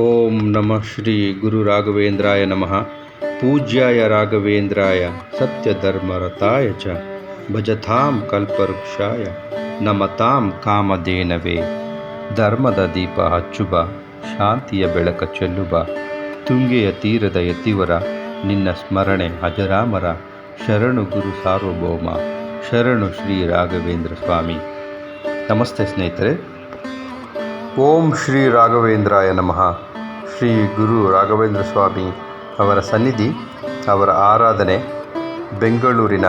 ಓಂ ನಮಃ ಶ್ರೀ ಗುರು ರಾಘವೇಂದ್ರಾಯ ನಮಃ. ಪೂಜ್ಯಾಯ ರಾಘವೇಂದ್ರಾಯ, ಸತ್ಯಧರ್ಮರತಾಯ ಚ, ಭಜತಾಂ ಕಲ್ಪವೃಕ್ಷಾಯ, ನಮತಾಂ ಕಾಮಧೇನವೇ. ಧರ್ಮದ ದೀಪ ಹಚ್ಚುಬ ಶಾಂತಿಯ ಬೆಳಕ ಚೆಲ್ಲುಬ ತುಂಗೆಯ ತೀರದ ಯತಿವರ ನಿನ್ನ ಸ್ಮರಣೆ ಅಜರಾಮರ, ಶರಣು ಗುರು ಸಾರ್ವಭೌಮ, ಶರಣು ಶ್ರೀ ರಾಘವೇಂದ್ರ ಸ್ವಾಮಿ. ನಮಸ್ತೆ ಸ್ನೇಹಿತರೆ ಓಂ ಶ್ರೀ ರಾಘವೇಂದ್ರಾಯ ನಮಃ. ಶ್ರೀ ಗುರು ರಾಘವೇಂದ್ರ ಸ್ವಾಮಿ ಅವರ ಸನ್ನಿಧಿ, ಅವರ ಆರಾಧನೆ, ಬೆಂಗಳೂರಿನ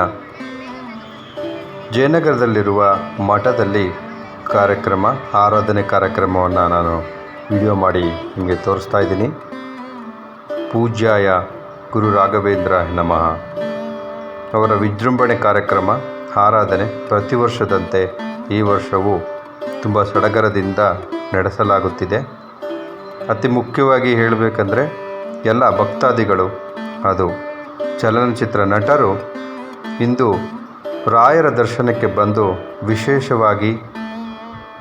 ಜಯನಗರದಲ್ಲಿರುವ ಮಠದಲ್ಲಿ ಕಾರ್ಯಕ್ರಮ, ಆರಾಧನೆ ಕಾರ್ಯಕ್ರಮವನ್ನು ನಾನು ವಿಡಿಯೋ ಮಾಡಿ ನಿಮಗೆ ತೋರಿಸ್ತಾ ಇದ್ದೀನಿ. ಪೂಜ್ಯಾಯ ಗುರು ರಾಘವೇಂದ್ರ ನಮಃ. ಅವರ ವಿಜೃಂಭಣೆ ಕಾರ್ಯಕ್ರಮ, ಆರಾಧನೆ ಪ್ರತಿ ವರ್ಷದಂತೆ ಈ ವರ್ಷವೂ ತುಂಬ ಸಡಗರದಿಂದ ನಡೆಸಲಾಗುತ್ತಿದೆ. ಅತಿ ಮುಖ್ಯವಾಗಿ ಹೇಳಬೇಕಂದ್ರೆ ಎಲ್ಲ ಭಕ್ತಾದಿಗಳು, ಅದು ಚಲನಚಿತ್ರ ನಟರು ಇಂದು ರಾಯರ ದರ್ಶನಕ್ಕೆ ಬಂದು ವಿಶೇಷವಾಗಿ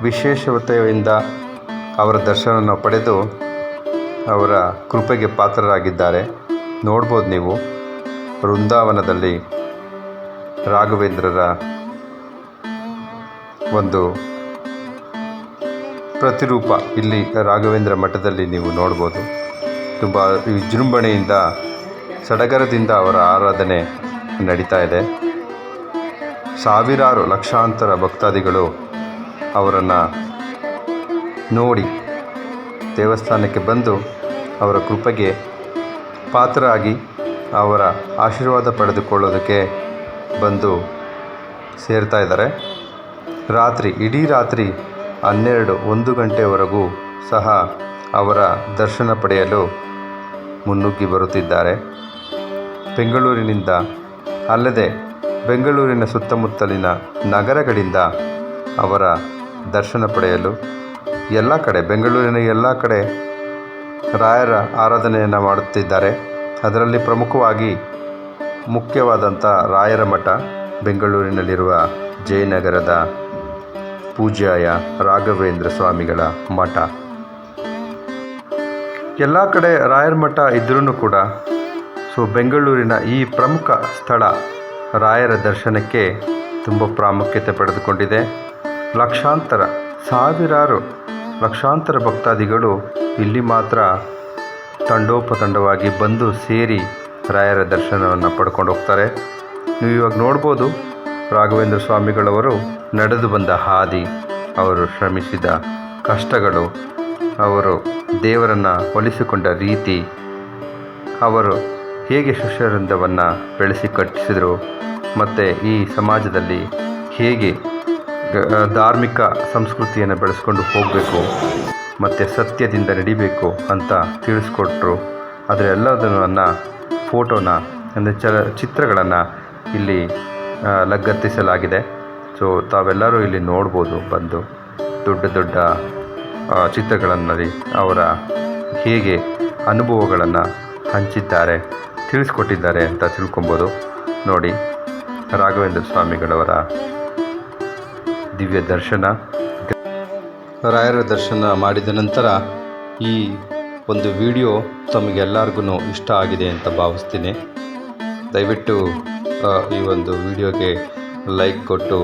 ವಿಶೇಷತೆಯಿಂದ ಅವರ ದರ್ಶನವನ್ನು ಪಡೆದು ಅವರ ಕೃಪೆಗೆ ಪಾತ್ರರಾಗಿದ್ದಾರೆ. ನೋಡ್ಬೋದು ನೀವು ವೃಂದಾವನದಲ್ಲಿ ರಾಘವೇಂದ್ರರ ಒಂದು ಪ್ರತಿರೂಪ ಇಲ್ಲಿ ರಾಘವೇಂದ್ರ ಮಠದಲ್ಲಿ ನೀವು ನೋಡ್ಬೋದು. ತುಂಬ ವಿಜೃಂಭಣೆಯಿಂದ, ಸಡಗರದಿಂದ ಅವರ ಆರಾಧನೆ ನಡೀತಾ ಇದೆ. ಸಾವಿರಾರು ಲಕ್ಷಾಂತರ ಭಕ್ತಾದಿಗಳು ಅವರನ್ನು ನೋಡಿ ದೇವಸ್ಥಾನಕ್ಕೆ ಬಂದು ಅವರ ಕೃಪೆಗೆ ಪಾತ್ರರಾಗಿ ಅವರ ಆಶೀರ್ವಾದ ಪಡೆದುಕೊಳ್ಳೋದಕ್ಕೆ ಬಂದು ಸೇರ್ತಾ ಇದ್ದಾರೆ. ರಾತ್ರಿ, ಇಡೀ ರಾತ್ರಿ ಹನ್ನೆರಡು ಒಂದು ಗಂಟೆವರೆಗೂ ಸಹ ಅವರ ದರ್ಶನ ಪಡೆಯಲು ಮುನ್ನುಗ್ಗಿ ಬರುತ್ತಿದ್ದಾರೆ. ಬೆಂಗಳೂರಿನಿಂದ ಅಲ್ಲದೆ ಬೆಂಗಳೂರಿನ ಸುತ್ತಮುತ್ತಲಿನ ನಗರಗಳಿಂದ ಅವರ ದರ್ಶನ ಪಡೆಯಲು ಎಲ್ಲ ಕಡೆ, ಬೆಂಗಳೂರಿನ ಎಲ್ಲ ಕಡೆ ರಾಯರ ಆರಾಧನೆಯನ್ನು ಮಾಡುತ್ತಿದ್ದಾರೆ. ಅದರಲ್ಲಿ ಪ್ರಮುಖವಾಗಿ ಮುಖ್ಯವಾದಂಥ ರಾಯರ ಮಠ ಬೆಂಗಳೂರಿನಲ್ಲಿರುವ ಜಯನಗರದ ಪೂಜ್ಯಾಯ ರಾಘವೇಂದ್ರ ಸ್ವಾಮಿಗಳ ಮಠ. ಎಲ್ಲ ಕಡೆ ರಾಯರ ಮಠ ಇದ್ರೂ ಕೂಡ, ಸೊ ಬೆಂಗಳೂರಿನ ಈ ಪ್ರಮುಖ ಸ್ಥಳ ರಾಯರ ದರ್ಶನಕ್ಕೆ ತುಂಬ ಪ್ರಾಮುಖ್ಯತೆ ಪಡೆದುಕೊಂಡಿದೆ. ಲಕ್ಷಾಂತರ, ಸಾವಿರಾರು ಲಕ್ಷಾಂತರ ಭಕ್ತಾದಿಗಳು ಇಲ್ಲಿ ಮಾತ್ರ ತಂಡೋಪತಂಡವಾಗಿ ಬಂದು ಸೇರಿ ರಾಯರ ದರ್ಶನವನ್ನು ಪಡ್ಕೊಂಡು ಹೋಗ್ತಾರೆ ನೀವು ಇವಾಗ ನೋಡ್ಬೋದು ರಾಘವೇಂದ್ರ ಸ್ವಾಮಿಗಳವರು ನಡೆದು ಬಂದ ಹಾದಿ, ಅವರು ಶ್ರಮಿಸಿದ ಕಷ್ಟಗಳು, ಅವರು ದೇವರನ್ನು ಒಲಿಸಿಕೊಂಡ ರೀತಿ, ಅವರು ಹೇಗೆ ಶಿಷ್ಯವೃಂದವನ್ನು ಬೆಳೆಸಿ ಕಟ್ಟಿಸಿದರು, ಮತ್ತು ಈ ಸಮಾಜದಲ್ಲಿ ಹೇಗೆ ಧಾರ್ಮಿಕ ಸಂಸ್ಕೃತಿಯನ್ನು ಬೆಳೆಸ್ಕೊಂಡು ಹೋಗಬೇಕು, ಮತ್ತು ಸತ್ಯದಿಂದ ನಡಿಬೇಕು ಅಂತ ತಿಳಿಸ್ಕೊಟ್ರು. ಅದರ ಎಲ್ಲದನ್ನು ಫೋಟೋನ, ಅಂದರೆ ಚಿತ್ರಗಳನ್ನು ಇಲ್ಲಿ ಲಗತ್ತಿಸಲಾಗಿದೆ. ಸೊ ತಾವೆಲ್ಲರೂ ಇಲ್ಲಿ ನೋಡ್ಬೋದು ಬಂದು ದೊಡ್ಡ ದೊಡ್ಡ ಚಿತ್ರಗಳನ್ನಲ್ಲಿ ಅವರ ಹೇಗೆ ಅನುಭವಗಳನ್ನು ಹಂಚಿದ್ದಾರೆ, ತಿಳಿಸ್ಕೊಟ್ಟಿದ್ದಾರೆ ಅಂತ ತಿಳ್ಕೊಬೋದು. ನೋಡಿ, ರಾಘವೇಂದ್ರ ಸ್ವಾಮಿಗಳವರ ದಿವ್ಯ ದರ್ಶನ. ರಾಯರ ದರ್ಶನ ಮಾಡಿದ ನಂತರ ಈ ಒಂದು ವಿಡಿಯೋ ತಮಗೆಲ್ಲರಿಗೂ ಇಷ್ಟ ಆಗಿದೆ ಅಂತ ಭಾವಿಸ್ತೀನಿ. ದಯವಿಟ್ಟು ಈ ಒಂದು ವಿಡಿಯೋಗೆ ಲೈಕ್ ಕೊಟ್ಟು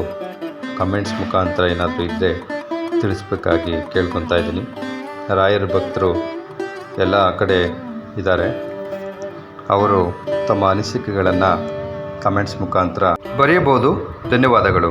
ಕಮೆಂಟ್ಸ್ ಮುಖಾಂತರ ಏನಾದರೂ ಇದ್ದರೆ ತಿಳಿಸ್ಬೇಕಾಗಿ ಕೇಳ್ಕೊತಾ ಇದ್ದೀನಿ. ರಾಯರ ಭಕ್ತರು ಎಲ್ಲ ಕಡೆ ಇದ್ದಾರೆ. ಅವರು ತಮ್ಮ ಅನಿಸಿಕೆಗಳನ್ನು ಕಮೆಂಟ್ಸ್ ಮುಖಾಂತರ ಬರೆಯಬಹುದು. ಧನ್ಯವಾದಗಳು.